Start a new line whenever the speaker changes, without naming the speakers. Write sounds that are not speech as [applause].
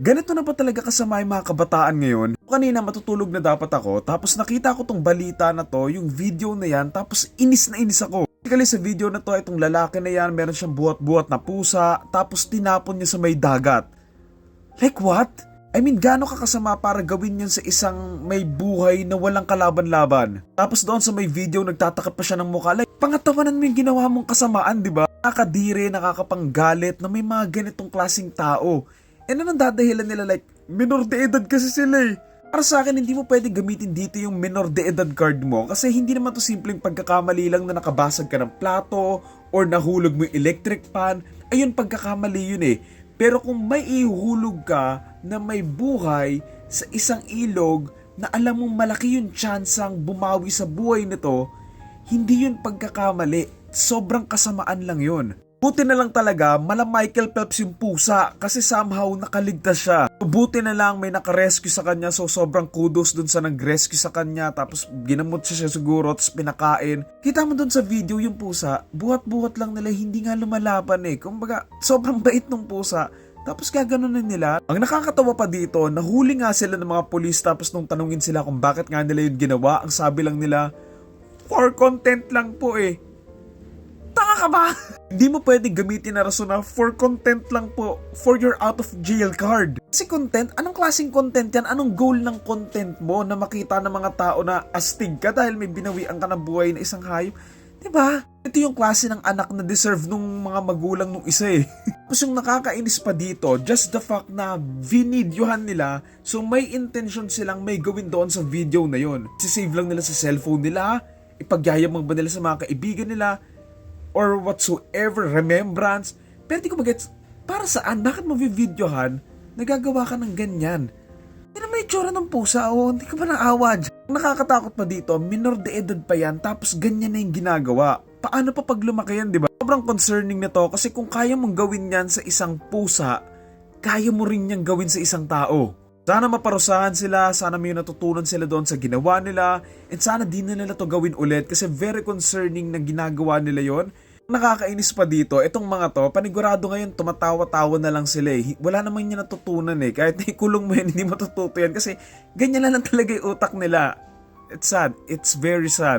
Ganito na ba talaga kasama yung mga kabataan ngayon? Kanina matutulog na dapat ako, tapos nakita ko tong balita na to, yung video na yan, tapos inis na inis ako. Basically sa video na to, itong lalaki na yan, meron siyang buhat-buhat na pusa, tapos tinapon niya sa may dagat. Like what? I mean, gaano ka kasama para gawin yun sa isang may buhay na walang kalaban-laban? Tapos doon sa may video, nagtatakap pa siya ng mukha. Like, pangatawanan mo yung ginawa mong kasamaan, di ba? Nakakadire, nakakapanggalit na may mga ganitong klaseng tao. Eh ano dadahilan nila like, minor de edad kasi sila eh. Para sa akin, hindi mo pwede gamitin dito yung minor de edad card mo kasi hindi naman to simpleng pagkakamali lang na nakabasag ka ng plato or nahulog mo yung electric pan. Ayun, pagkakamali yun eh. Pero kung may ihulog ka na may buhay sa isang ilog na alam mong malaki yung tsansang bumawi sa buhay nito, hindi yun pagkakamali. Sobrang kasamaan lang yun. Buti na lang talaga, mala Michael Phelps yung pusa kasi somehow nakaligtas siya. Buti na lang may nakarescue sa kanya so sobrang kudos dun sa nag-rescue sa kanya tapos ginamot siya, siya siguro tapos pinakain. Kita mo dun sa video yung pusa, buhat-buhat lang nila hindi nga lumalaban eh. Kumbaga, sobrang bait ng pusa. Tapos gaganunin nila. Ang nakakatawa pa dito, nahuli nga sila ng mga polis tapos nung tanungin sila kung bakit nga nila yun ginawa, ang sabi lang nila, for content lang po eh. Ka ba? Hindi mo pwede gamitin na rason na for content lang po, for your out of jail card. Kasi content, anong klaseng content yan? Anong goal ng content mo na makita ng mga tao na astig ka dahil may binawian ka ng buhay na isang hayop? 'Di ba? Ito yung klase ng anak na deserve nung mga magulang nung isa eh. [laughs] Tapos yung nakakainis pa dito, just the fact na vinidyohan nila, so may intention silang may gawin doon sa video na yon. Sisave lang nila sa cellphone nila, ipagyayamang ba nila sa mga kaibigan nila, or whatsoever, remembrance. Pero di ko magets, para saan? Bakit mo videohan? Nagagawa ka ng ganyan. Hindi na may tsura ng pusa o hindi ka ba naawa dyan? Nakakatakot pa dito, minor de edad pa yan tapos ganyan na yung ginagawa. Paano pa pag lumaki yan, di ba? Sobrang concerning nito kasi kung kaya mong gawin yan sa isang pusa, kaya mo rin niyang gawin sa isang tao. Sana maparusahan sila, sana may natutunan sila doon sa ginawa nila, and sana di na nila to gawin ulit kasi very concerning na ginagawa nila yon. Nakakainis pa dito, itong mga to, panigurado ngayon tumatawa-tawa na lang sila eh. Wala naman niya natutunan eh. Kahit ikulong mo yan, [laughs] hindi matututo yan kasi ganyan lang talaga yung utak nila. It's sad. It's very sad.